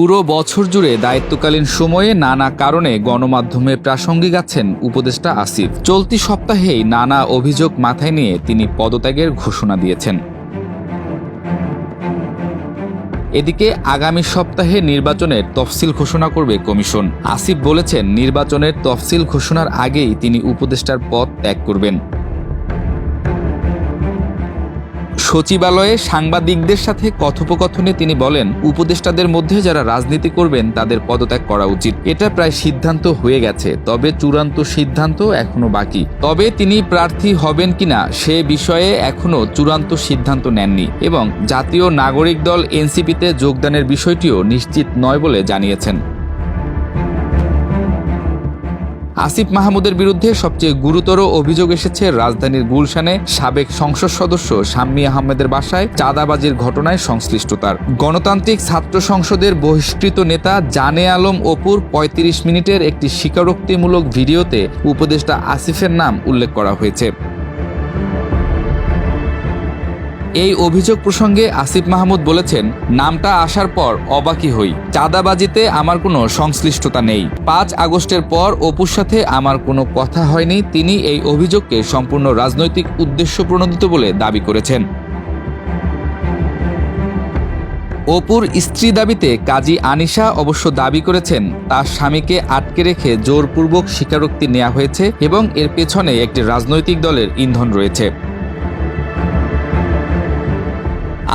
পুরো বছর জুড়ে দায়িত্বকালীন সময়ে নানা কারণে গণমাধ্যমে প্রাসঙ্গিক আছেন উপদেষ্টা আসিফ। চলতি সপ্তাহেই নানা অভিযোগ মাথায় নিয়ে তিনি পদত্যাগের ঘোষণা দিয়েছেন। এদিকে আগামী সপ্তাহে নির্বাচনের তফসিল ঘোষণা করবে কমিশন। আসিফ বলেছেন, নির্বাচনের তফসিল ঘোষণার আগেই তিনি উপদেষ্টার পদ ত্যাগ করবেন। সচিবালয়ে সাংবাদিকদের সাথে কথোপকথনে তিনি বলেন, উপদেষ্টাদের মধ্যে যারা রাজনীতি করবেন, তাদের পদত্যাগ করা উচিত। এটা প্রায় সিদ্ধান্ত হয়ে গেছে, তবে চূড়ান্ত সিদ্ধান্ত এখনও বাকি। তবে তিনি প্রার্থী হবেন কিনা, সে বিষয়ে এখনও চূড়ান্ত সিদ্ধান্ত নেননি এবং জাতীয় নাগরিক দল এনসিপিতে যোগদানের বিষয়টিও নিশ্চিত নয় বলে জানিয়েছেন। আসিফ মাহমুদের বিরুদ্ধে সবচেয়ে গুরুতর অভিযোগ এসেছে রাজধানীর গুলশানে সাবেক সংসদ সদস্য শাম্মী আহমেদের বাসায় চাঁদাবাজির ঘটনায় সংশ্লিষ্টতার। গণতান্ত্রিক ছাত্র সংসদের বহিষ্কৃত নেতা জানে আলম অপুর ৩৫ মিনিটের একটি স্বীকারোক্তিমূলক ভিডিওতে উপদেষ্টা আসিফের নাম উল্লেখ করা হয়েছে। এই অভিযোগ প্রসঙ্গে আসিফ মাহমুদ বলেছেন, নামটা আসার পর অবাকি হই। চাঁদাবাজিতে আমার কোনো সংশ্লিষ্টতা নেই। পাঁচ আগস্টের পর অপুর সাথে আমার কোনো কথা হয়নি, তিনি এই অভিযোগকে সম্পূর্ণ রাজনৈতিক উদ্দেশ্য প্রণোদিত বলে দাবি করেছেন। অপুর স্ত্রী দাবিতে কাজী আনিশা অবশ্য দাবি করেছেন, তার স্বামীকে আটকে রেখে জোরপূর্বক স্বীকারোক্তি নেওয়া হয়েছে এবং এর পেছনে একটি রাজনৈতিক দলের ইন্ধন রয়েছে।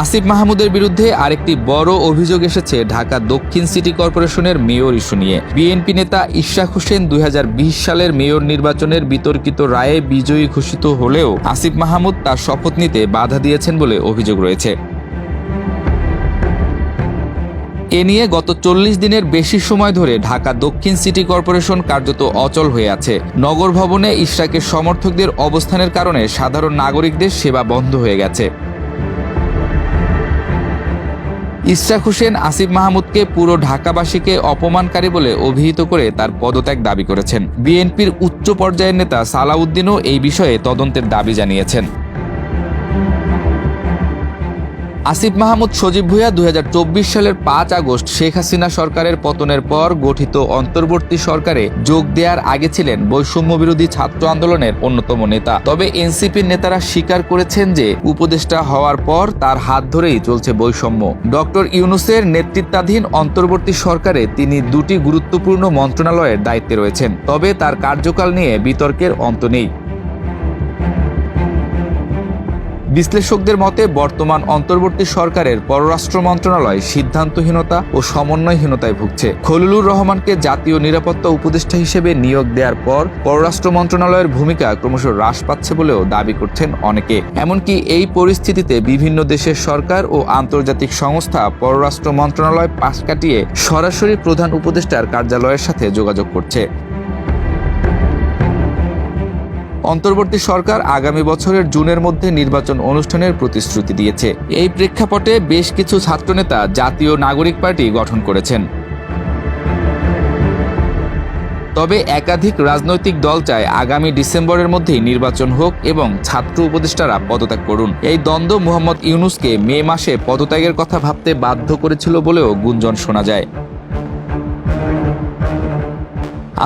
আসিফ মাহমুদের বিরুদ্ধে আরেকটি বড় অভিযোগ এসেছে ঢাকা দক্ষিণ সিটি কর্পোরেশনের মেয়র ইস্যু নিয়ে। বিএনপি নেতা ইশরাক হোসেন দু হাজার বিশ সালের মেয়র নির্বাচনের বিতর্কিত রায়ে বিজয়ী ঘোষিত হলেও আসিফ মাহমুদ তার শপথ নিতে বাধা দিয়েছেন বলে অভিযোগ রয়েছে। এ নিয়ে গত চল্লিশ দিনের বেশি সময় ধরে ঢাকা দক্ষিণ সিটি কর্পোরেশন কার্যত অচল হয়ে আছে। নগর ভবনে ইশরাকের সমর্থকদের অবস্থানের কারণে সাধারণ নাগরিকদের সেবা বন্ধ হয়ে গেছে। ইশরাক হোসেন, আসিফ মাহমুদকে পুরো ঢাকাবাসীকে অপমানকারী বলে অভিহিত করে তার পদত্যাগ দাবি করেছেন। বিএনপির উচ্চ পর্যায়ের নেতা সালাউদ্দিনও এই বিষয়ে তদন্তের দাবি জানিয়েছেন। আসিফ মাহমুদ সজীব ভুইয়া দুই সালের পাঁচ আগস্ট শেখ হাসিনা সরকারের পতনের পর গঠিত অন্তর্বর্তী সরকারে যোগ দেওয়ার আগে ছিলেন বৈষম্য বিরোধী ছাত্র আন্দোলনের অন্যতম নেতা। তবে এনসিপির নেতারা স্বীকার করেছেন যে উপদেষ্টা হওয়ার পর তার হাত ধরেই চলছে বৈষম্য। ডক্টর ইউনুসের নেতৃত্বাধীন অন্তর্বর্তী সরকারে তিনি দুটি গুরুত্বপূর্ণ মন্ত্রণালয়ের দায়িত্বে রয়েছেন। তবে তার কার্যকাল নিয়ে বিতর্কের অন্ত নেই। বিশ্লেষকদের মতে, বর্তমান অন্তর্বর্তী সরকারের পররাষ্ট্র মন্ত্রণালয় সিদ্ধান্তহীনতা ও সমন্বয়হীনতায় ভুগছে। খলিলুর রহমানকে জাতীয় নিরাপত্তা উপদেষ্টা হিসেবে নিয়োগ দেওয়ার পর পররাষ্ট্র মন্ত্রণালয়ের ভূমিকা ক্রমশ হ্রাস পাচ্ছে বলেও দাবি করছেন অনেকে। এমনকি এই পরিস্থিতিতে বিভিন্ন দেশের সরকার ও আন্তর্জাতিক সংস্থা পররাষ্ট্র মন্ত্রণালয় পাশ কাটিয়ে সরাসরি প্রধান উপদেষ্টার কার্যালয়ের সাথে যোগাযোগ করছে। অন্তর্বর্তী সরকার আগামী বছরের জুনের মধ্যে নির্বাচন অনুষ্ঠানের প্রতিশ্রুতি দিয়েছে। এই প্রেক্ষাপটে বেশ কিছু ছাত্রনেতা জাতীয় নাগরিক পার্টি গঠন করেছেন। তবে একাধিক রাজনৈতিক দল চায় আগামী ডিসেম্বরের মধ্যেই নির্বাচন হোক এবং ছাত্র উপদেষ্টারা পদত্যাগ করুন। এই দ্বন্দ্ব মোহাম্মদ ইউনুসকে মে মাসে পদত্যাগের কথা ভাবতে বাধ্য করেছিল বলেও গুঞ্জন শোনা যায়।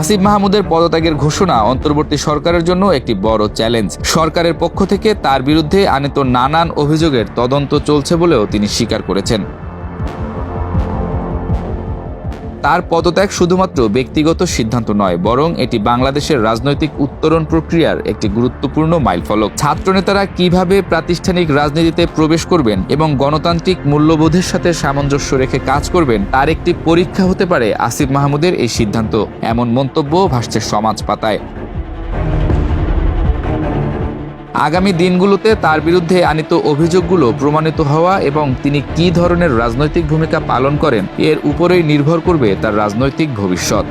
আসিফ মাহমুদের পদত্যাগের ঘোষণা অন্তর্বর্তী সরকারের জন্য একটি বড় চ্যালেঞ্জ। সরকারের পক্ষ থেকে তার বিরুদ্ধে আনিত নানান অভিযোগের তদন্ত চলছে বলেও তিনি স্বীকার করেছেন। তার পদত্যাগ শুধুমাত্র ব্যক্তিগত সিদ্ধান্ত নয়, বরং এটি বাংলাদেশের রাজনৈতিক উত্তরণ প্রক্রিয়ার একটি গুরুত্বপূর্ণ মাইলফলক। ছাত্রনেতারা কীভাবে প্রাতিষ্ঠানিক রাজনীতিতে প্রবেশ করবেন এবং গণতান্ত্রিক মূল্যবোধের সাথে সামঞ্জস্য রেখে কাজ করবেন, তার একটি পরীক্ষা হতে পারে আসিফ মাহমুদের এই সিদ্ধান্ত, এমন মন্তব্য ভাসছে সমাজ পাতায়। আগামী দিনগুলোতে তার বিরুদ্ধে আনিত অভিযোগগুলো প্রমাণিত হওয়া এবং তিনি কি ধরনের রাজনৈতিক ভূমিকা পালন করেন, এর উপরেই নির্ভর করবে তার রাজনৈতিক ভবিষ্যৎ।